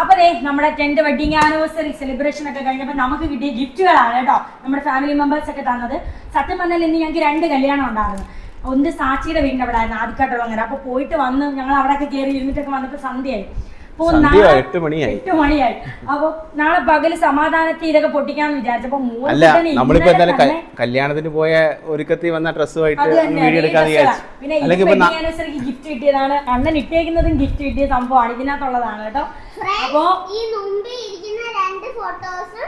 അപ്പൊ നമ്മുടെ tenth wedding anniversary celebration ഒക്കെ കഴിഞ്ഞപ്പോൾ നമുക്ക് കിട്ടിയ ഗിഫ്റ്റുകളാണ് കേട്ടോ. നമ്മുടെ ഫാമിലി മെമ്പേഴ്സ് ഒക്കെ തന്നത്. സത്യം പറഞ്ഞാൽ ഇന്ന് ഞങ്ങൾക്ക് രണ്ട് കല്യാണം ഉണ്ടായിരുന്നു. ഒന്ന് സാക്ഷിയുടെ വീടിന്റെ അവിടെ ആയിരുന്നു ആദ്യക്കാട്ടുള്ള അപ്പൊ പോയിട്ട് വന്ന് ഞങ്ങൾ അവിടെയൊക്കെ കയറി ഇരുന്നിട്ടൊക്കെ വന്നപ്പോൾ സന്ധ്യയായി. എട്ട് മണിയായി എട്ട് മണിയായി അപ്പൊ നാളെ പകൽ സമാധാനത്തിൽ ഇതൊക്കെ പൊട്ടിക്കാന്ന് വിചാരിച്ചപ്പോ അല്ല നമ്മളിപ്പോ എന്തായാലും കല്യാണത്തിന് പോയ ഒരുക്കത്തിൽ വന്ന ഡ്രസ്സുമായിട്ട് വീഡിയോ വിചാരിച്ചു. പിന്നെ ഗിഫ്റ്റ് കിട്ടിയതാണ്. അണ്ണൻ ഇട്ടേക്കുന്നതും ഗിഫ്റ്റ് കിട്ടിയ സംഭവമാണ്. ഇതിനകത്തുള്ളതാണ് കേട്ടോ. അപ്പോ ഈ ഇരിക്കുന്ന രണ്ട് ഫോട്ടോസ്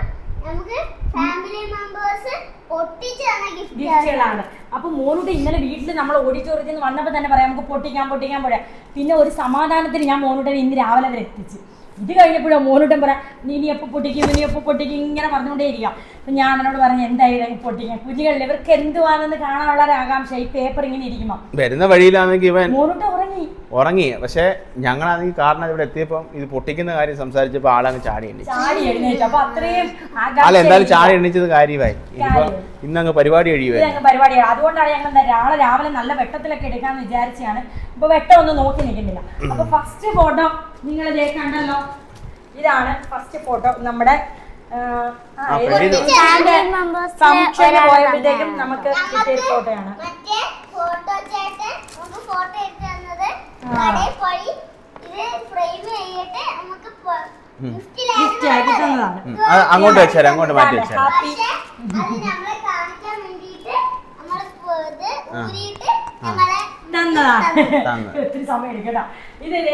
നമുക്ക് ഫാമിലി മെമ്പേഴ്സ് ഗിഫ്റ്റുകളാണ് അപ്പൊ മോനോട് ഇന്നലെ വീട്ടിൽ നമ്മൾ ഓഡിറ്റോറിയത്തിൽ നിന്ന് വന്നപ്പോൾ തന്നെ പറയാം നമുക്ക് പൊട്ടിക്കാൻ പൊട്ടിക്കാൻ പോരാ പിന്നെ ഒരു സമാധാനത്തിന് ഞാൻ മോനോട്ടൻ ഇന്ന് രാവിലെ വരെ എത്തിച്ച് ഇത് കഴിഞ്ഞപ്പോഴാണ് മോനോട്ടൻ പറയാം നീ നീ എപ്പോൾ പൊട്ടിക്കും നീ എപ്പോൾ പൊട്ടിക്കും? ഇങ്ങനെ പറഞ്ഞുകൊണ്ടേ ഇരിക്കാം അപ്പൊ ഞാൻ അവനോട് പറഞ്ഞു എന്തായാലും പൊട്ടിക്കാം കുഞ്ഞുകളിൽ ഇവർക്ക് എന്തുവാണെന്ന് കാണാനുള്ള ഒരു ആകാംക്ഷ ഈ പേപ്പർ ഇങ്ങനെ ഇരിക്കുമ്പോൾ വരുന്ന വഴിയിലാണെങ്കിൽ ഇവൻ ഉറങ്ങി. ഉറങ്ങി. പക്ഷേ ഞങ്ങളാണെങ്കിൽ കാരണം ഇവിടെ എത്തിയപ്പം ഇത് പൊട്ടിക്കുന്ന കാര്യം സംസാരിച്ചപ്പോൾ ആളങ്ങ് ചാടി എണ്ണി ചാടി എഴുന്നേറ്റു അപ്പൊ അത്രയും അല്ല എന്തായാലും ചാടി എണ്ണിച്ചത് കാര്യമായി. ഇന്നങ്ങ് പരിപാടി കഴിയുമായിരുന്നു പരിപാടി അതുകൊണ്ടാണ് ഞങ്ങൾ നാളെ രാവിലെ നല്ല വെട്ടത്തിലൊക്കെ എടുക്കാന്ന് വിചാരിച്ചാണ് ഇപ്പൊ വെട്ടം ഒന്നും നോക്കി നിൽക്കുന്നില്ല. അപ്പൊ ഫസ്റ്റ് ഫോട്ടോ നിങ്ങൾ കണ്ടല്ലോ. ഇതാണ് ഫസ്റ്റ് ഫോട്ടോ നമ്മുടെ ഫംഗ്ഷന് പോയപ്പോഴത്തേക്കും നമുക്ക് കിട്ടിയ ഫോട്ടോയാണ്. അങ്ങോട്ട് വെച്ചാൽ അങ്ങോട്ട് മാറ്റി വെച്ചേരാം. ഇത് തന്നത്. ഒത്തിരി സമയം എടുക്കട്ടോ ഇതിൽ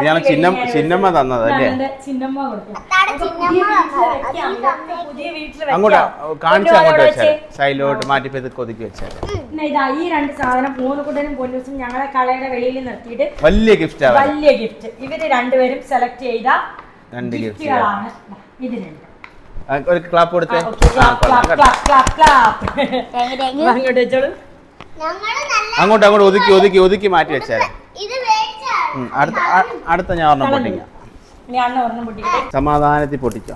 ഇതാണ് ചിന്നം ചിന്നമ്മ തന്നത് അല്ലേ? ഇതാണ് ചിന്നമ്മ കൊടുത്തത്. അതാണ് അപ്പൊ ചിന്നമ്മ വീട്ടിൽ തന്നത്. വെക്കാം. അത് ഈ പുതിയ വീട്ടിൽ അങ്ങോട്ട് കാണിച്ച് അങ്ങോട്ട് വെച്ചേരാം. വെച്ചേ. സൈഡിലോട്ട് മാറ്റി ഒതുക്കി വെച്ചേരാം. ഇതാ ഈ രണ്ട് സാധനം മൂന്നുകുട്ടനും പൊന്നൂസും ഞങ്ങളെ കളയുടെ വെളിയിൽ നിർത്തിയിട്ട് വലിയ ഗിഫ്റ്റ് ആണ് വലിയ ഗിഫ്റ്റ് ഇവർ രണ്ടുപേരും സെലക്ട് ചെയ്ത രണ്ട് ഗിഫ്റ്റുകളാണ് ഇത് രണ്ട്. ഒരു ക്ലാപ്പ് കൊടുത്തേ. ആ, clap Clap, clap, clap, clap, clap. വാ, ഇങ്ങോട്ട് വെച്ചോളൂ. അങ്ങോട്ട് അങ്ങോട്ട് ഒതുക്കി ഒതുക്കി ഒതുക്കി മാറ്റി വെച്ചേരാം അടുത്ത അടുത്ത ഞാൻ ഒരെണ്ണം പൊട്ടിക്ക. സമാധാനത്തിൽ പൊട്ടിച്ചോ.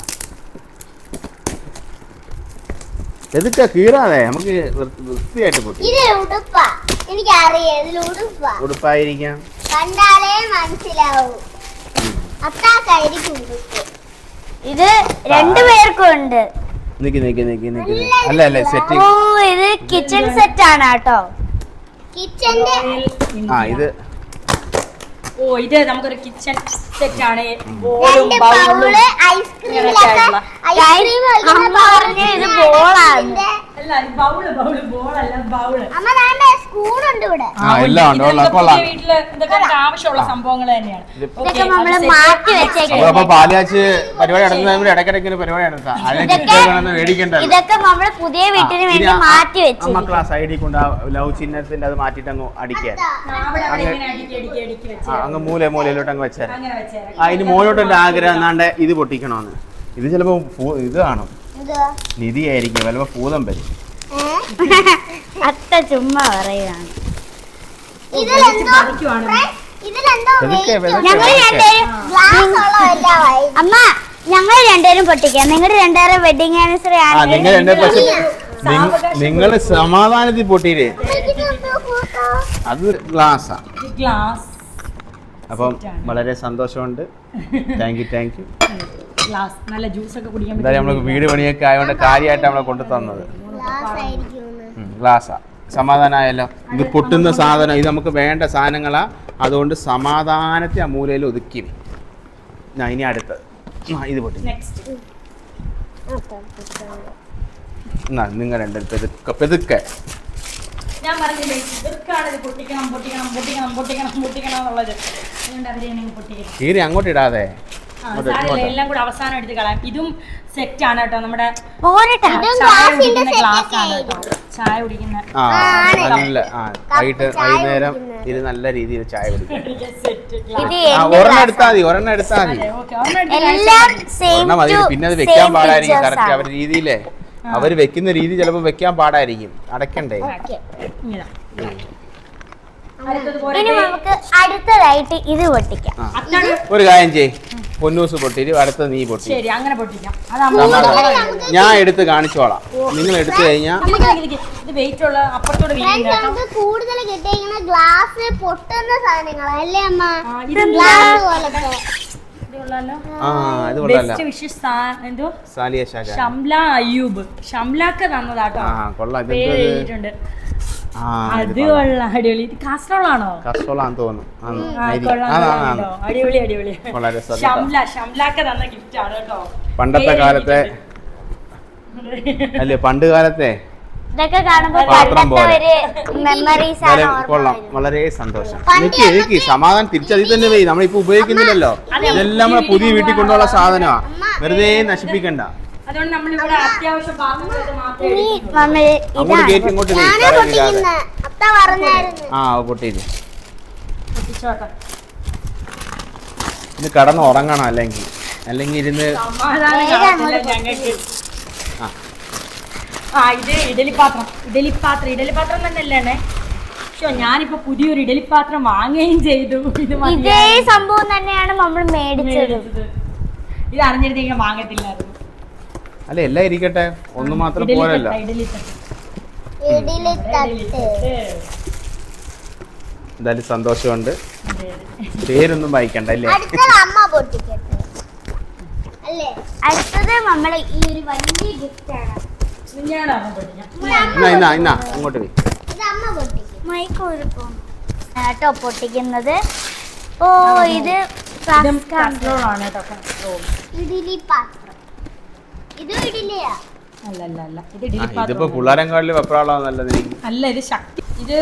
എതിട്ടാ കീറാതെ. നമുക്ക് വൃത്തിയായിട്ട് പൊട്ടി. ഉടുപ്പായിരിക്കാം. കണ്ടാലേ മനസ്സിലാവൂ. ഇത് രണ്ടുപേർക്കും ഉണ്ട്. നിക്ക് നിക്ക് നിക്ക് നിക്ക് അല്ല അല്ല സെറ്റിംഗ് ഓ ഇത് കിച്ചൺ സെറ്റ് ആണ് കേട്ടോ. കിച്ചന്റെ ആ ഇത് ഓ ഇത് നമുക്കൊരു കിച്ചൺ സെറ്റ് ആണ്. ബോളും രണ്ട് ബൗളും ബൗൾ ഐസ്ക്രീമിലൊക്കെ ഇങ്ങനെയൊക്കെയുള്ള. ഐസ്ക്രീം അമ്മ പറഞ്ഞ ഇത് ബോളാണ് അല്ല ബൗൾ ബൗൾ ബോളല്ല ബൗൾ അമ്മ ഇവിടെ. ആ എല്ലാം ഉണ്ട്. ഉള്ള കൊള്ളാം വീട്ടിൽ ഇതൊക്കെ നമുക്ക് ആവശ്യമുള്ള സംഭവങ്ങൾ തന്നെയാണ്. Okay, ഇതൊക്കെ നമ്മൾ അത് മാറ്റി വെച്ചേക്കാം. പരിപാടി നടത്തുന്നതിന് ഇടയ്ക്കിടയ്ക്ക് ഒരു പരിപാടി നടത്താം. മേടിക്കണ്ടല്ലോ. ഇതൊക്കെ നമ്മൾ പുതിയ വീട്ടിന് വേണ്ടി മാറ്റി വെച്ചു അമ്മയ്ക്ക് ആ സൈഡിൽ കൊണ്ട് ആ ലവ് ചിഹ്നത്തിന്റെ അത് മാറ്റിട്ട് അങ്ങ് അടിക്കാൻ അവിടെ അവിടെ ഇങ്ങനെ അടുക്കി അടുക്കി അടുക്കി ആ വെച്ച് അങ്ങ് മൂല മൂലയിലോട്ട് അങ്ങ് വെച്ചാൽ അങ്ങനെ വെച്ചേരാം. ആ ഇനി മോനോട്ട് എന്റെ ആഗ്രഹം എന്നാണ്ട് ഇത് പൊട്ടിക്കണമെന്ന് ഇത് ചിലപ്പോ ഭൂ- ഇത് കാണും. നിധിയായിരിക്കും. ചിലപ്പോ ഭൂതം വരും. അത്ത ചുമ്മാ പറയുകയാണ് ഉള്ളതല്ല അമ്മ ഞങ്ങൾ രണ്ടുപേരും പൊട്ടിക്കാം. നിങ്ങളുടെ രണ്ടുപേരും വെഡിങ് ആനിവേഴ്സറി ആണ് നിങ്ങൾ സമാധാനത്തിൽ പൊട്ടിയില്ലേ? അത് ഗ്ലാസ്. അപ്പം വളരെ സന്തോഷമുണ്ട്. Thank you thank you glass നല്ല ജ്യൂസ് ഒക്കെ കുടിക്കാൻ എന്തായാലും നമ്മൾ വീട് പണിയൊക്കെ ആയതുകൊണ്ട് കാര്യമായിട്ട് നമ്മളെ കൊണ്ടു തന്നത്. ഗ്ലാസ്സാ സമാധാനമായല്ലോ ഇത് പൊട്ടുന്ന സാധനം ഇത് നമുക്ക് വേണ്ട സാധനങ്ങളാ. അതുകൊണ്ട് സമാധാനത്തെ ആ മൂലയിൽ ഒതുക്കി ഞാൻ ഇനി അടുത്തത്. ആ ഇത് പൊട്ടി. എന്നാ നിങ്ങൾ രണ്ട് പെതുക്കെ പെതുക്കെ. ഞാൻ പറഞ്ഞില്ലേ ഇവർക്കാണ് ഇത് പൊട്ടിക്കണം പൊട്ടിക്കണം പൊട്ടിക്കണം പൊട്ടിക്കണം പൊട്ടിക്കണം എന്നുള്ളത്. അതുകൊണ്ട് അവരെയാണ് പൊട്ടിക്കണം കീറി അങ്ങോട്ട് ഇടാതെ. എല്ലാം കൂടെ അവസാനം എടുത്ത് കളയാം. ഇതും സെറ്റ് ആണ് കേട്ടോ നമ്മുടെ ചായ കുടിക്കുന്ന ഗ്ലാസ് ആണ് കേട്ടോ. ചായ കുടിക്കുന്ന ആ നല്ല വൈകിട്ട് വൈകുന്നേരം ഇത് നല്ല രീതിയിൽ ചായ കുടിക്കും. ഒരെണ്ണം എടുത്താൽ മതി ഒരെണ്ണം എടുത്താൽ മതി. പിന്നെ അത് വെക്കാൻ പാടായിരിക്കും. കറക്റ്റ് അവരുടെ രീതിയിലേ. അവർ വെക്കുന്ന രീതി ചിലപ്പോ വെക്കാൻ പാടായിരിക്കും. അടയ്ക്കണ്ടേ ഇനി നമുക്ക് അടുത്തതായിട്ട് ഇത് പൊട്ടിക്കാം. ഒരു കാര്യം ചെയ് പൊന്നൂസ് പൊട്ടിരി അടുത്ത നീ പൊട്ടി. ശരി അങ്ങനെ പൊട്ടിക്കാം. ഞാൻ എടുത്ത് കാണിച്ചോളാം. നിങ്ങൾ എടുത്തു കഴിഞ്ഞാൽ കൂടുതൽ കിട്ടിയിരിക്കുന്ന ഗ്ലാസ് പൊട്ടുന്ന സാധനങ്ങളല്ലേ അമ്മ? ഇത് ഗ്ലാസ് പോലത്തെ. ഇത് കൊള്ളാലോ. ആ ഇത് കൊള്ളാലോ. ബെസ്റ്റ് വിഷസ് എന്തോ? സാലിയ ഷംല അയ്യൂബ്. ഷംലാക്ക് തന്നതാട്ടോ ആ കൊള്ളാം. പേര് എഴുതിയിട്ടുണ്ട്. അത് കൊള്ളാം അടിപൊളി. ഇത് കാസറോളാണോ? കസ്റ്റോളാന്ന് തോന്നുന്നു. അടിപൊളി അടിപൊളി. ഷംല ഷംലാക്ക് തന്ന ഗിഫ്റ്റ് ആണ് കേട്ടോ. പണ്ടത്തെ കാലത്തെ. അല്ലേ പണ്ട് കാലത്തെ ഇതൊക്കെ കാണുമ്പോൾ. മെമ്മറീസ് ആണ് ഓർമ്മ കൊള്ളാം വളരെ സന്തോഷം. എനിക്ക് എനിക്ക് സമാധാനം തിരിച്ചതി തന്നെ പോയി നമ്മളിപ്പോ ഉപയോഗിക്കുന്നില്ലല്ലോ. ഇതെല്ലാം നമ്മളെ പുതിയ വീട്ടിൽ കൊണ്ടുള്ള സാധനമാ. വെറുതെ നശിപ്പിക്കണ്ട. അതുകൊണ്ട് അത്യാവശ്യം പാത്രങ്ങളൊക്കെ മാത്രമേ നമ്മൾ പൊട്ടിക്കുന്ന അത്ത പറഞ്ഞായിരുന്നു. ആ പൊട്ടിയില്ല. ഇന്ന് കടന്ന് ഉറങ്ങണം അല്ലെങ്കിൽ അല്ലെങ്കിൽ ഇരുന്ന് ആ. ആ ഇത് ഇഡലി പാത്രം ഇഡലി പാത്രം ഇഡലി പാത്രം തന്നെയല്ലേ പക്ഷെ ഞാനിപ്പോ പുതിയൊരു ഇഡലി പാത്രം വാങ്ങുകയും ചെയ്തു. ഇത്. ഇതേ സംഭവം തന്നെയാണ് നമ്മൾ മേടിച്ചത്. മേടിച്ചത്. ഇത് അറിഞ്ഞിരുന്നെങ്കിൽ വാങ്ങത്തില്ലായിരുന്നു. അല്ല എല്ലാം ഇരിക്കട്ടെ. ഒന്ന് മാത്രം പോരല്ല. എന്തായാലും സന്തോഷമുണ്ട്. പേരൊന്നും വായിക്കണ്ട അല്ലേ? അടുത്തത് അമ്മ പൊട്ടിക്കട്ടെ. അല്ലേ? അടുത്തത് നമ്മൾ ഈ ഒരു വലിയ ഗിഫ്റ്റ് ആണ്. അങ്ങോട്ട് കേട്ടോ പൊട്ടിക്കുന്നത്. ഓ ഇത് പാത്രം അല്ല അല്ല അല്ല ഇത് ഇതിപ്പോ പാത്രം നല്ലത്? അല്ല ഇത് ശക്തി ഇത്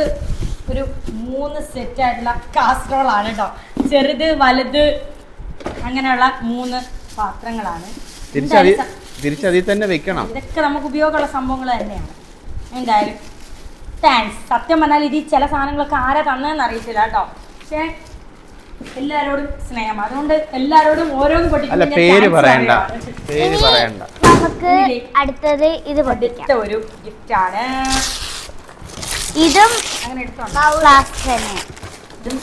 ഒരു മൂന്ന് സെറ്റ് ആയിട്ടുള്ള കാസ്ട്രോൾ ആണ് കേട്ടോ ചെറുത് വലുത് അങ്ങനെയുള്ള മൂന്ന് പാത്രങ്ങളാണ്. തിരിച്ചതി എന്തായാലും സ- തിരിച്ചതിൽ തന്നെ വെക്കണം. ഇതൊക്കെ നമുക്ക് ഉപയോഗമുള്ള സംഭവങ്ങൾ തന്നെയാണ്. എന്തായാലും താങ്ക്സ് സത്യം പറഞ്ഞാൽ ഇത് ഈ ചില സാധനങ്ങളൊക്കെ ആരാ തന്നതെന്ന് അറിയത്തില്ല കേട്ടോ പക്ഷേ എല്ലാരോടും സ്നേഹം. അതുകൊണ്ട് എല്ലാരോടും ഓരോന്ന് അല്ല പേര് പറയണ്ട. പേര് പറയണ്ട. നമുക്ക് അടുത്തത് ഇത് പൊട്ടിക്കാം. ഒരു ഗിഫ്റ്റ് ആണ്. ഇതും ഫ്ലാസ്ക് തന്നെ ഇതും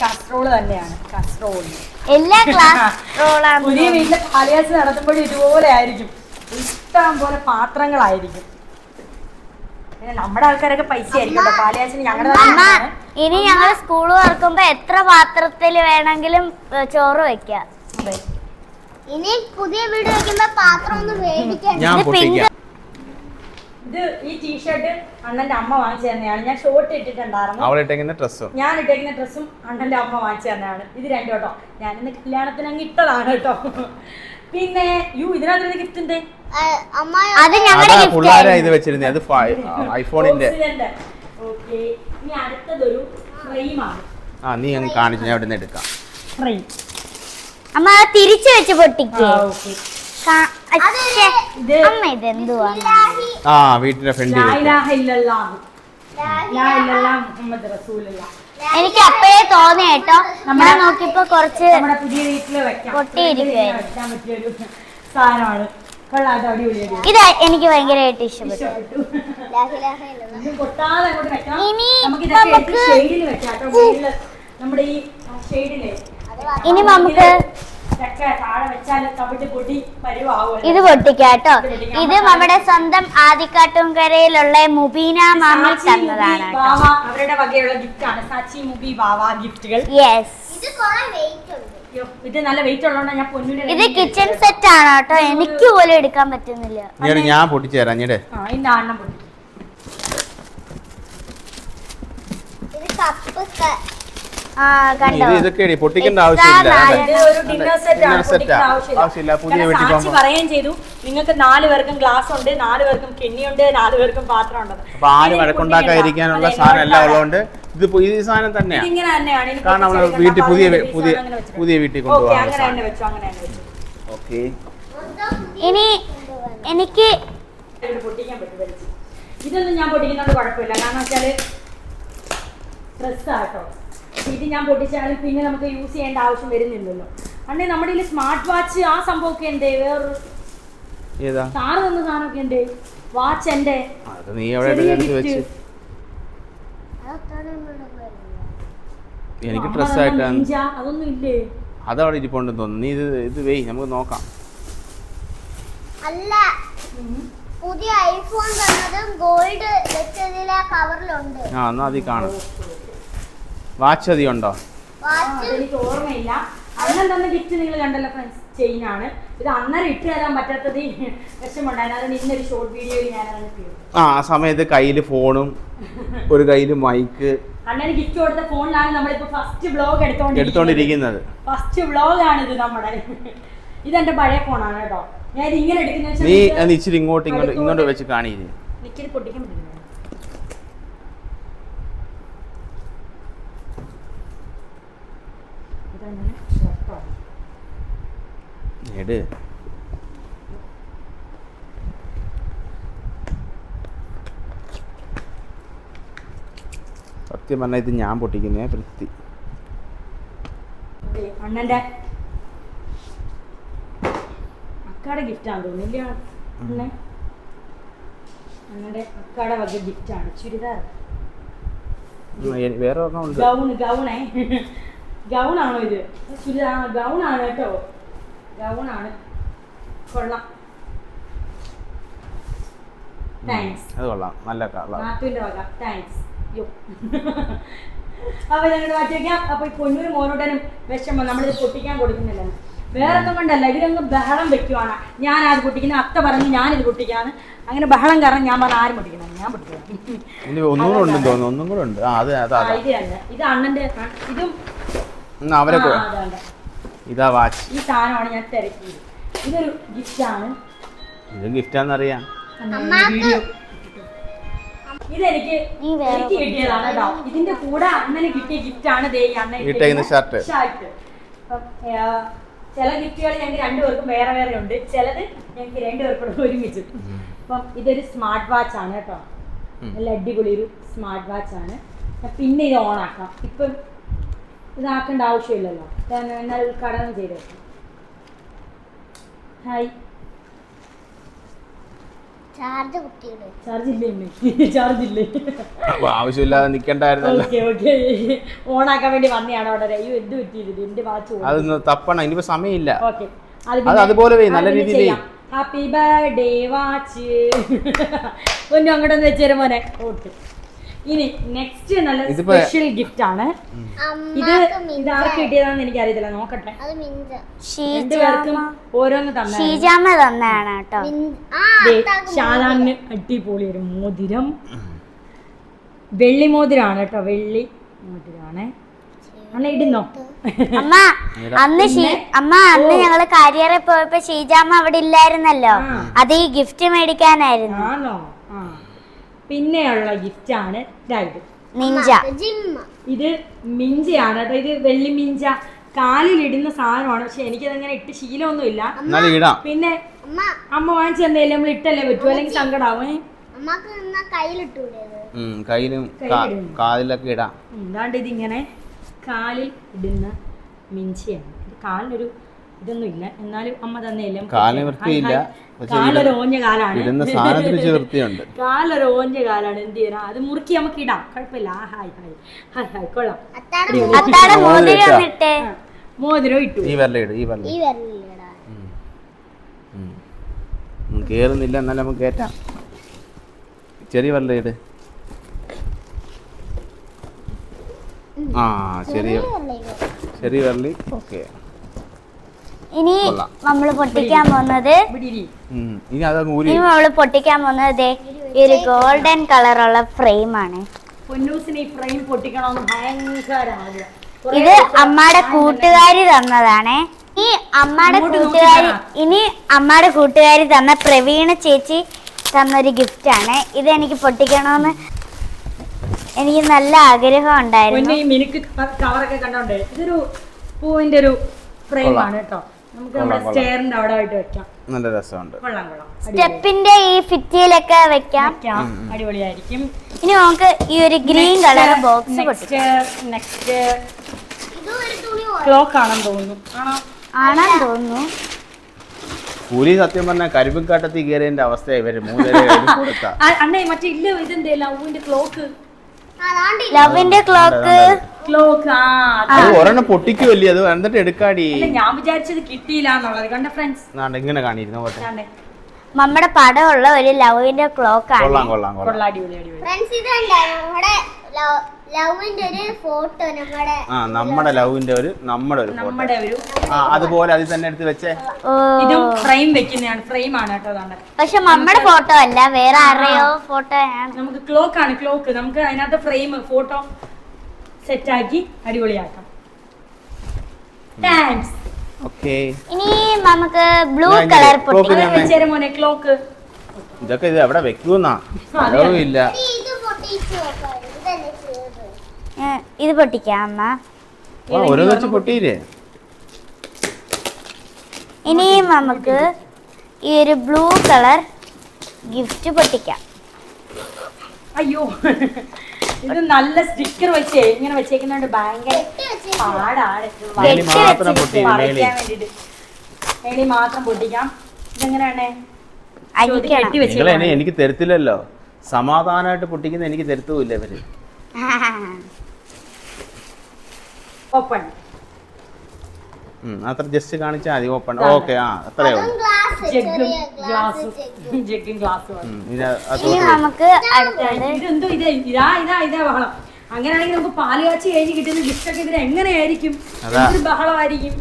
കാസ്ട്രോൾ തന്നെയാണ്. കാസ്ട്രോൾ എല്ലാ ക്ലാസ് പുതിയ വീട്ടിലെ കാലിയാസ് നടത്തുമ്പോഴും ഇതുപോലെ ആയിരിക്കും. ഇഷ്ടം പോലെ പാത്രങ്ങളായിരിക്കും. നമ്മുടെ ആൾക്കാരൊക്കെ പൈസ ആയിരിക്കും കേട്ടോ. ഞങ്ങളുടെ ഇനി ഞങ്ങൾ സ്കൂൾ തുറക്കുമ്പോ എത്ര പാത്രത്തിൽ വേണമെങ്കിലും ചോറ് വെക്കാം ഇനി പുതിയ വീട് വെക്കുമ്പോ പാത്രം ഒന്ന് മേടിക്കണം ഞാൻ ഇത് പൊട്ടിക്കാം. ഇത് ഈ ടീഷർട്ട് അണ്ണന്റെ അമ്മ വാങ്ങിച്ചു തന്നെയാണ്. ഞാൻ ഷോർട്ട് ഇട്ടിട്ടുണ്ടായിരുന്നു. അവളിട്ടേക്കുന്ന ഡ്രസ്സും. ഞാൻ ഇട്ടേക്കുന്ന ഡ്രസ്സും അണ്ണന്റെ അമ്മ വാങ്ങിച്ചു തന്നെയാണ്. ഇത് രണ്ടും കേട്ടോ. ഞാൻ ഇന്ന് കല്യാണത്തിന് അങ്ങ് ഇട്ടതാണ് കേട്ടോ. പിന്നെ യു ഇതിനകത്ത് ഗിഫ്റ്റ് ഉണ്ട്. പിള്ളേരാ ഇത് വെച്ചിരുന്നത് അത് ഐഫോണിന്റെ. ഓക്കെ ഇനി അടുത്തതൊരു ഫ്രെയിമാണ് ആ നീ അങ്ങ് കാണിച്ചു ഞാൻ ഇവിടെ നിന്ന് എടുക്കാം. ഫ്രെയിം അമ്മ തിരിച്ചു വെച്ച് പൊട്ടിക്കേ. അമ്മ ഇത് ആ വീട്ടിന്റെ ഫ്രണ്ട് ലാ ഇലാഹ ഇല്ലല്ലാഹ്. ലാ ഇല്ലല്ലാഹ് എനിക്ക് അപ്പഴേ തോന്നി കേട്ടോ. നമ്മളെ നോക്കിയപ്പോ കുറച്ച് നമ്മുടെ പുതിയ വീട്ടിൽ വെക്കാം. പൊട്ടിയിരിക്കുകയായിരുന്നു. സാധനമാണ്. കൊള്ളാട്ടോ അടിപൊളിയായിട്ട് ഇത് എനിക്ക് ഭയങ്കരമായിട്ട് ഇഷ്ടപ്പെട്ടു. ഇനി നമുക്ക് നമ്മുടെ ഈ ഷെയ്ഡിലെ ഇനി നമുക്ക് ഇത് പൊട്ടിക്കാട്ടോ ഇത് നമ്മുടെ സ്വന്തം ആദിക്കാട്ടുംകരയിലുള്ള മുബീന മാമി തന്നതാണ് അവരുടെ വകയുള്ള ഗിഫ്റ്റ് ആണ്. സാച്ചി മുബി ബാവ ഗിഫ്റ്റുകൾ. യെസ് ഇത് കുറെ വെയിറ്റ് ഉണ്ട്. ഇത് നല്ല വെയിറ്റ് ഉള്ളതുകൊണ്ട് ഞാൻ പൊന്നു ഇത് കിച്ചൺ സെറ്റ് ആണ് കേട്ടോ. എനിക്ക് പോലും എടുക്കാൻ പറ്റുന്നില്ല. ഞാൻ പൊട്ടിച്ചു തരാം ഞെട് ആ ഇന്ന അണ്ണം പൊട്ടി. ഇത് കപ്പ് കണ്ടോ? ഇത് ഇതൊക്കെ പൊട്ടിക്കേണ്ട ആവശ്യമില്ല. ആവശ്യമില്ല പുതിയ വീട്ടിൽ പറയുകയും ചെയ്തു നിങ്ങൾക്ക് നാല് പേർക്കും ഗ്ലാസ് ഉണ്ട് നാല് പേർക്കും കെണ്ണിയുണ്ട് നാല് പേർക്കും പാത്രം ഉണ്ട് അപ്പൊ ആര് വഴക്കുണ്ടാക്കാതിരിക്കാനുള്ള സാധനം എല്ലാം ഉള്ളതുകൊണ്ട് ഇത് ഈ സാധനം തന്നെയാണ് ഇതിങ്ങനെ തന്നെയാണ് ഇനി കാരണം പൊട്ടിച്ചെടുക്കണ്ട. വീട്ടിൽ പുതിയ പുതിയ പുതിയ വീട്ടിൽ ഓക്കേ, അങ്ങനെ തന്നെ സാധനം. വെച്ചു അങ്ങനെ തന്നെ ഓക്കെ. ഇനി എനിക്ക് പൊട്ടിക്കാൻ പറ്റും ഇതൊന്നും ഞാൻ പൊട്ടിക്കുന്നത് കുഴപ്പമില്ല. കാരണം വെച്ചാൽ ഡ്രസ്സാട്ടോ ഇത് ഞാൻ പൊട്ടിച്ചാലും പിന്നെ നമുക്ക് യൂസ് ചെയ്യേണ്ട ആവശ്യം വരുന്നില്ലല്ലോ. അണ്ണേ നമ്മുടെ ഈ സ്മാർട്ട് വാച്ച് ആ സംഭവമൊക്കെ എന്തേ? വേറൊരു ഏതാ? സാറ് തന്ന സാധനമൊക്കെ എന്തേ? വാച്ച് എന്റെ അത് എനിക്ക് ഡ്രസ്സ് ഡ്രസ് ആയിട്ടാണ്. അതൊന്നും ഇല്ലേ? അതവിടെ ഇരിപ്പുണ്ടെന്ന് തോന്നുന്നു. നീ ഇത് ഇത് വെയ് നമുക്ക് നോക്കാം. അല്ല പുതിയ ഐഫോൺ തന്നതും ഗോൾഡ് വെച്ചതിലെ കവറിലുണ്ട് ആ എന്നാ അതിൽ കാണും. വാച്ച്. അതി ഉണ്ടോ എനിക്ക് ഓർമ്മയില്ല. അണ്ണൻ തന്ന ഗിഫ്റ്റ് നിങ്ങൾ കണ്ടല്ലോ ഫ്രണ്ട്സ് ചെയിൻ ആണ്. ഇത് അന്നേരം ഇട്ട് തരാൻ പറ്റാത്തത് വിഷമുണ്ടായിരുന്നു അതുകൊണ്ട് ഇന്നൊരു ഷോർട്ട് വീഡിയോയിൽ ഞാൻ ആ ആ സമയത്ത് കയ്യിൽ ഫോണും ഒരു കയ്യിൽ മൈക്ക് അണ്ണന് ഗിഫ്റ്റ് കൊടുത്ത ഫോണിലാണ് നമ്മളിപ്പോ ഫസ്റ്റ് ബ്ലോഗ് എടുത്തോണ്ടിരിക്കുന്നത്. ഫസ്റ്റ് വ്ലോഗ് ആണ് ഇത് നമ്മുടെ. ഇതെന്റെ പഴയ ഫോണാണ് കേട്ടോ. ഞാൻ ഇത് ഇങ്ങനെ എടുക്കുന്ന നീ ഇച്ചിരി ഇങ്ങോട്ട് ഇങ്ങോട്ട് ഇങ്ങോട്ട് വെച്ച് കാണിയില്ലേ എനിക്കിത് പൊട്ടിക്കാൻ പറ്റില്ല ഇതങ്ങനെ ഷർട്ടാണ് എട്. സത്യം പറഞ്ഞാൽ ഇത് ഞാൻ പൊട്ടിക്കുന്നേ വൃത്തി. അണ്ണന്റെ. അക്കാടെ ഗിഫ്റ്റാണ് തോന്നുന്നില്ല. അണ്ണൻ അണ്ണന്റെ അക്കാടെ വക ഗിഫ്റ്റാണ് ചുരിദാർ. വേറെ ഗൗൺ ഗൗണേ. ഗൗണാണോ ഇത്? ചുരിദാർ ഗൗണാണ് കേട്ടോ. ഗൗണാണ് കൊള്ളാം. താങ്ക്സ് അത് കൊള്ളാം. നല്ല നാത്തുവിന്റെ വക. താങ്ക്സ് യോ അപ്പൊ ഞങ്ങൾ മാറ്റി വെക്കാം അപ്പൊ ഈ പൊന്നൂര് മോനോട്ടനും വിഷമം നമ്മളിത് പൊട്ടിക്കാൻ കൊടുക്കുന്നില്ല വേറെ ഒന്നും കൊണ്ടല്ല. ഇവരങ്ങ് ബഹളം വെക്കുവാണ്. ഞാൻ അത് പൊട്ടിക്കുന്നത്? അത്ത പറഞ്ഞ് ഞാനിത് പൊട്ടിക്കാന്ന് അങ്ങനെ ബഹളം കാരണം ഞാൻ പറഞ്ഞ ആരും പൊട്ടിക്കണം ഞാൻ പൊട്ടിക്കണം ഇത് അണ്ണന്റെ ഇതും അവരെ. ഇതാ വാച്ച്. ഈ സാധനമാണ് ഞാൻ തിരക്കിയത്. ഇതൊരു ഗിഫ്റ്റാണ് ഇത് ഗിഫ്റ്റാന്നറിയാം ഇതെനിക്ക് നീ വേറെ എനിക്ക് കിട്ടിയതാണ് കേട്ടോ ഇതിന്റെ കൂടെ അണ്ണന് കിട്ടിയ ഗിഫ്റ്റ് ആണ് ദേ ഈ അണ്ണൻ ഇട്ടേക്കുന്ന ഷർട്ട്. ഷർട്ട് ചില ഗിഫ്റ്റുകൾ ഞങ്ങൾക്ക് രണ്ടുപേർക്കും വേറെ വേറെ ഉണ്ട്. ചിലത് ഞങ്ങൾക്ക് രണ്ടുപേർക്കും ഒരുമിച്ച്. അപ്പം ഇതൊരു സ്മാർട്ട് വാച്ച് ആണ് കേട്ടോ നല്ല അടിപൊളി ഒരു സ്മാർട്ട് വാച്ച് ആണ്. പിന്നെ ഇത് ഓൺ ആക്കാം. ഇപ്പം ഇതാക്കേണ്ട ആവശ്യമില്ലല്ലോ. ഞാൻ എന്നാൽ ഉദ്ഘാടനം ചെയ്തേക്കും ഹായ് ചാർജ് കുത്തിയിടും ചാർജ് ഇല്ലേ ഇന്ന്? ചാർജ് ഇല്ലേ? അപ്പൊ ആവശ്യമില്ലാതെ ഓക്കെ ഓണാക്കാൻ വേണ്ടി വന്നെയാണ് അവിടെ. അയ്യോ എന്ത് പറ്റിയത് എന്റെ വാച്ച് അതൊന്ന് തപ്പണം. ഇനിയിപ്പോ സമയമില്ല. ഓക്കെ അത് അതുപോലെ നല്ല രീതിയിൽ. Happy birthday watch. ഒന്ന് അങ്ങോട്ടൊന്ന് വെച്ചേരെ മോനെ? ഓക്കെ ഇനി നെക്സ്റ്റ് നല്ല സ്പെഷ്യൽ ഗിഫ്റ്റ് ആണ്. ഇത് ഇത് ആർക്ക് കിട്ടിയതാണെന്ന് എനിക്ക് അറിയത്തില്ല നോക്കട്ടെ. രണ്ടുപേർക്കും ഓരോന്ന് തന്നെ ഷീജാമ തന്നെയാണ് കേട്ടോ. ഷാദാമിന് അടിപൊളി ഒരു മോതിരം. വെള്ളി മോതിരാണ് കേട്ടോ. വെള്ളി മോതിരാണ്. അണ്ണ ഇടുന്നോ? അമ്മ അന്ന് അമ്മ അന്ന് ഞങ്ങൾ കരിയറിൽ പോയപ്പോ ഷീജാമ്മ അവിടെ ഇല്ലായിരുന്നല്ലോ. അത് ഈ ഗിഫ്റ്റ് മേടിക്കാനായിരുന്നു. ആണോ? ആ. പിന്നെയുള്ള ഗിഫ്റ്റ് ആണ് ഇതായത് നിഞ്ച ഇത് മിഞ്ചയാണ്. കേട്ടോ ഇത് വെള്ളി മിഞ്ച. കാലിലിടുന്ന സാധനമാണ്. പക്ഷെ എനിക്കതങ്ങനെ ഇട്ട് ശീലമൊന്നുമില്ല. പിന്നെ അമ്മ. അമ്മ വാങ്ങിച്ചു തന്നേലും നമ്മൾ ഇട്ടല്ലേ പറ്റൂ? അല്ലെങ്കിൽ സങ്കടാവേ. കയ്യിലും കാ- കയ്യിലിടും. കാതിലൊക്കെ ഇടാം എന്താണ്ട് ഇതിങ്ങനെ കാലിൽ ഇടുന്ന മിഞ്ചയാണ്. ഇത് കാലിനൊരു ഇതൊന്നും ഇല്ല. എന്നാലും അമ്മ തന്നെയല്ലേ കാലിന് വൃത്തിയില്ല. കാലൊരു ഓഞ്ഞ കാലാണ്. ഇടുന്ന സാധനത്തിന് വൃത്തിയുണ്ട്. കാലൊരു ഓഞ്ഞ കാലാണ്. എന്ത് ചെയ്യാനാ? അത് മുറുക്കി നമുക്ക് ഇടാം. കുഴപ്പമില്ല. ആ ഹായ് ഹായ്. Hi hi. കൊള്ളാം. മോതിരം മോതിരം ഇട്ടാ. ഈ വരല ഇടും ഈ വരലില്ലടാ കേറുന്നില്ല. എന്നാലും നമുക്ക് കേറ്റാം. ചെറിയ വരല ഇട്. ആ ചെറിയ ചെറിയ വെള്ളി ഓക്കെ. ഇനി. നമ്മൾ പൊട്ടിക്കാൻ പോകുന്നത് ഇനി ഊരി ഇനി നമ്മൾ പൊട്ടിക്കാൻ പോകുന്നത് ദേ ഈ ഒരു ഗോൾഡൻ കളറുള്ള ഫ്രെയിം ആണ്. പൊന്നൂസിന് ഈ ഫ്രെയിം പൊട്ടിക്കണമെന്ന് ഭയങ്കര ആഗ്രഹം. ഇത് അമ്മയുടെ കൂട്ടുകാരി തന്നതാണേ. ഈ അമ്മയുടെ കൂട്ടുകാരി ഇനി അമ്മയുടെ കൂട്ടുകാരി തന്ന പ്രവീണ ചേച്ചി തന്നൊരു ഗിഫ്റ്റ് ആണ്. ഇത് എനിക്ക് പൊട്ടിക്കണമെന്ന് എനിക്ക് നല്ല ആഗ്രഹം ഉണ്ടായിരുന്നു. മിനുക്ക് കവറൊക്കെ കണ്ടോണ്ടേ? ഇതൊരു പൂവിന്റെ ഒരു ഫ്രെയിം കൊള്ളാം. ആണ് കേട്ടോ. നമുക്ക് നമ്മുടെ കൊള്ളാം, കൊള്ളാം. അവിടെ വെക്കാം. നല്ല രസമുണ്ട്. കൊള്ളാം കൊള്ളാം. സ്റ്റെപ്പിന്റെ ഈ ഫിറ്റിയിലൊക്കെ വെക്കാം. അടിപൊളിയായിരിക്കും. ഇനി നമുക്ക് ഈ ഒരു green colour box next clock ആണെന്ന് തോന്നുന്നു. ആണെന്ന് തോന്നുന്നു. പുലി സത്യം പറഞ്ഞാൽ കരിമ്പുകാട്ടത്തിൽ കയറിയതിന്റെ അവസ്ഥ ഇവർ മൂന്നര കൊടുത്ത. മറ്റേ ഇല്ല ഇതെന്തേലും ക്ലോക്ക്? ലവിന്റെ ക്ലോക്ക്. ക്ലോക്ക് ആ അത് അത് ഒരെണ്ണം പൊട്ടിക്കുമല്ലേ അത് എന്നിട്ട് എടുക്കാടി. അല്ല ഞാൻ വിചാരിച്ചത് കിട്ടിയില്ല എന്നുള്ളത്. കണ്ട ഫ്രണ്ട്സ് നാണ്ട് ഇങ്ങനെ കാണിയിരുന്നു പോട്ടെ നമ്മുടെ പടമുള്ള ഒരു ലവിന്റെ ക്ലോക്ക് ആണ് കൊള്ളാം കൊള്ളാം കൊള്ളാം. കൊള്ളാം അടിപൊളി അടിപൊളി. ഫ്രണ്ട്സ് ഇതുണ്ട് നമ്മുടെ നമ്മുടെ ആ നമ്മുടെ ലവിന്റെ ഒരു നമ്മുടെ ഒരു ഫോട്ടോ. നമ്മുടെ ഒരു ആ അതുപോലെ അതിൽ തന്നെ എടുത്ത് വെച്ചേ. ഇതും ഫ്രെയിം വെക്കുന്നതാണ് ഫ്രെയിം ആണ് കേട്ടോ അതാണ് പക്ഷെ നമ്മുടെ ഫോട്ടോ അല്ല വേറെ ആരുടെയോ ഫോട്ടോ ആണ്. നമുക്ക് ക്ലോക്ക് ആണ് ക്ലോക്ക്. നമുക്ക് അതിനകത്ത് ഫ്രെയിം ഫോട്ടോ സെറ്റ് ആക്കി അടിപൊളിയാക്കാം. Thanks okay. ഇനി നമുക്ക് ബ്ലൂ കളർ പൊട്ടി മോനെ ക്ലോക്ക് ഇതൊക്കെ ഇത് എവിടെ വെക്കൂന്നാ. ഇല്ല. ഇത് പൊട്ടിച്ച് നോക്കാം ഇത് പൊട്ടിക്കാം അമ്മ. വെച്ച് പൊട്ടിയില്ലേ? ഇനി നമുക്ക് ഈ ഒരു ബ്ലൂ കളർ ഗിഫ്റ്റ് പൊട്ടിക്കാം. അയ്യോ ഇത് നല്ല സ്റ്റിക്കർ വെച്ചേ ഇങ്ങനെ വെച്ചേക്കുന്നോണ്ട് ഭയങ്കര പാടാണ്. മാത്രം വേണ്ടിട്ട് മേളി പൊട്ടിക്കാം. ഇതെങ്ങനെയാണേ? എനിക്ക് തരത്തില്ലല്ലോ. സമാധാനമായിട്ട് പൊട്ടിക്കുന്ന എനിക്ക് തരത്തുമില്ല ഇവർ. ഓപ്പൺ അത്ര ജസ്റ്റ് കാണിച്ചാൽ മതി ഓപ്പൺ ഓക്കെ ആ അത്രേ അതും ഉള്ളൂ ഗ്ലാസ് ജഗ്ഗും ഗ്ലാസ് ജഗ്ഗും ഇനി നമുക്ക് അടുത്തത് ഇതെന്തോ ഇത്? ഇതാ ഇതാ ഇതാ ബഹളം. അങ്ങനെയാണെങ്കിൽ നമുക്ക് പാൽ കാച്ചി കഴിഞ്ഞ് കിട്ടുന്ന ഗിഫ്റ്റ് ഒക്കെ ഇതിന് എങ്ങനെയായിരിക്കും. എന്തൊരു ബഹളമായിരിക്കും?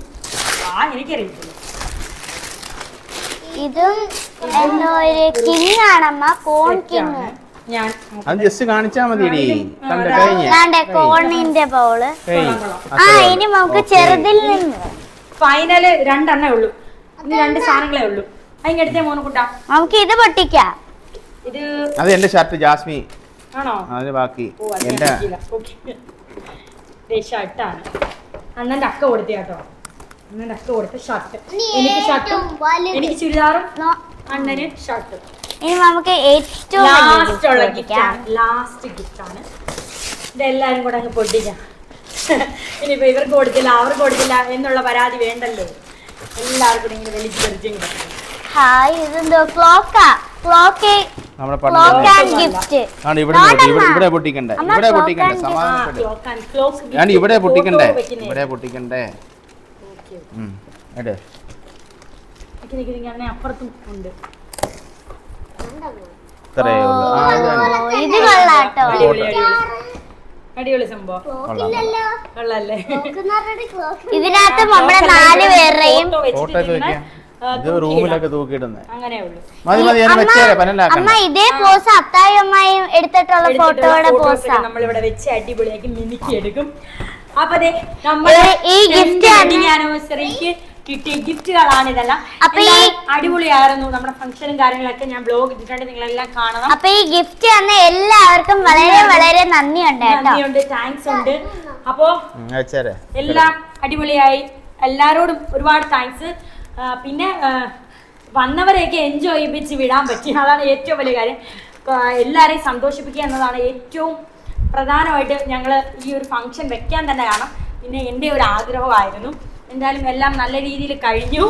ആ എനിക്കറിയത്തില്ല. ഇതും എന്തോ ഒരു കിങ് ആണമ്മ കോൺ കിങ് അത് ജസ്റ്റ് കാണിച്ചാ മതിയടി. കണ്ട കഴിഞ്ഞ. കോണിന്റെ ബൗൾ. ആ ഇനി നമുക്ക് ചെറുതിൽ നിന്ന്. ഫൈനൽ രണ്ടെണ്ണേ ഉള്ളൂ. ഇനി രണ്ട് സാധനങ്ങളേ ഉള്ളൂ. അതിങ്ങടുത്തേ മോനെ കൂട്ടാ. നമുക്ക് ഇത് പൊട്ടിക്കാം. ഇത് അത് എന്റെ ഷർട്ട് ജാസ്മി. ആണോ? അതിന് ബാക്കി. എന്റെ ഷർട്ടാണ് അണ്ണന്റെ അക്ക കൊടുത്ത കേട്ടോ. അണ്ണന്റെ അക്ക കൊടുത്ത ഷർട്ട് എനിക്ക് ഷർട്ടും എനിക്ക് ചുരിദാറും അണ്ണന് ഷർട്ടും ഇനി നമുക്ക് ഏറ്റവും ലാസ്റ്റ് ഉള്ള പൊട്ടിക്കാം. ലാസ്റ്റ് ഗിഫ്റ്റ് ആണ്. ഇതെല്ലാരും കൂടെ അങ്ങ് പൊട്ടിക്കാം ഇനിയിപ്പോ ഇവർക്ക് കൊടുത്തില്ല അവർക്ക് കൊടുത്തില്ല എന്നുള്ള പരാതി വേണ്ടല്ലോ. എല്ലാവർക്കും ഇങ്ങനെ വലിച്ചു പരിചയം ഹായ് ഇതെന്തോ ക്ലോക്കാ? ക്ലോക്ക് നമ്മുടെ ക്ലോക്ക് പണ്ട് ഗിഫ്റ്റ്. ആണ് ഇവിടെ ഇവിടെ ഇവിടെ പൊട്ടിക്കണ്ടേ? ഇവിടെ clock പൊട്ടിക്കണ്ടേ? and ഞാൻ ഇവിടെ പൊട്ടിക്കണ്ടേ? ഇവിടെ പൊട്ടിക്കണ്ടേ? ഉം, എട് അപ്പുറത്തും ഉണ്ട്. ഇത്രയേ ഉള്ളൂ. ആ അത് ഇത് കൊള്ളാട്ടോ. അടിപൊളി സംഭവം. കൊള്ളാല്ലേ? ഇതിനകത്ത് നമ്മുടെ നാല് പേരുടെയും ഫോട്ടോ ഫോട്ടോ ഒക്കെ ഇങ്ങനെ, ആ, ഇത് റൂമിലൊക്കെ തൂക്കിയിടുന്നേ. അങ്ങനെ ഉള്ളു. മതി മതി ഞാൻ വെച്ചേരെ. പനലാക്കണ്ട അമ്മ ഇതേ പോസ് അത്തായും അമ്മായും എടുത്തിട്ടുള്ള ഫോട്ടോയുടെ പോസാ. നമ്മൾ ഇവിടെ വെച്ച് അടിപൊളിയാക്കി മിനുക്കി എടുക്കും. അപ്പൊ ദേ നമ്മുടെ ഈ- ഗിഫ്റ്റ് gift ആണ്. ആനിവേഴ്സറിക്ക് കിട്ടിയ ഗിഫ്റ്റുകളാണ് ഇതെല്ലാം. അപ്പൊ ഈ- അടിപൊളിയായിരുന്നു നമ്മുടെ ഫംഗ്ഷനും കാര്യങ്ങളൊക്കെ. ഞാൻ ബ്ലോഗ് ഇട്ടിട്ടുണ്ട് നിങ്ങളെല്ലാം കാണണം. അപ്പൊ ഈ ഗിഫ്റ്റ് തന്ന എല്ലാവർക്കും വളരെ വളരെ നന്ദിയുണ്ട് നന്ദിയുണ്ട് താങ്ക്സ് ഉണ്ട്. അപ്പോ എല്ലാം അടിപൊളിയായി. എല്ലാരോടും ഒരുപാട് താങ്ക്സ് പിന്നെ വന്നവരെയൊക്കെ എൻജോയ് ചെയ്യിപ്പിച്ച് വിടാൻ പറ്റി. അതാണ് ഏറ്റവും വലിയ കാര്യം. എല്ലാവരെയും സന്തോഷിപ്പിക്കുക എന്നതാണ് ഏറ്റവും പ്രധാനമായിട്ട് ഞങ്ങൾ ഈ ഒരു ഫംഗ്ഷൻ വെക്കാൻ തന്നെ കാരണം. പിന്നെ എന്റെ ഒരു ആഗ്രഹമായിരുന്നു. എന്തായാലും എല്ലാം നല്ല രീതിയിൽ കഴിഞ്ഞു.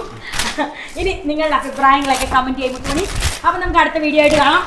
ഇനി നിങ്ങളുടെ അഭിപ്രായങ്ങളൊക്കെ കമന്റ് ചെയ്യുമ്പോൾ അപ്പം നമുക്ക് അടുത്ത വീഡിയോ ആയിട്ട് കാണാം.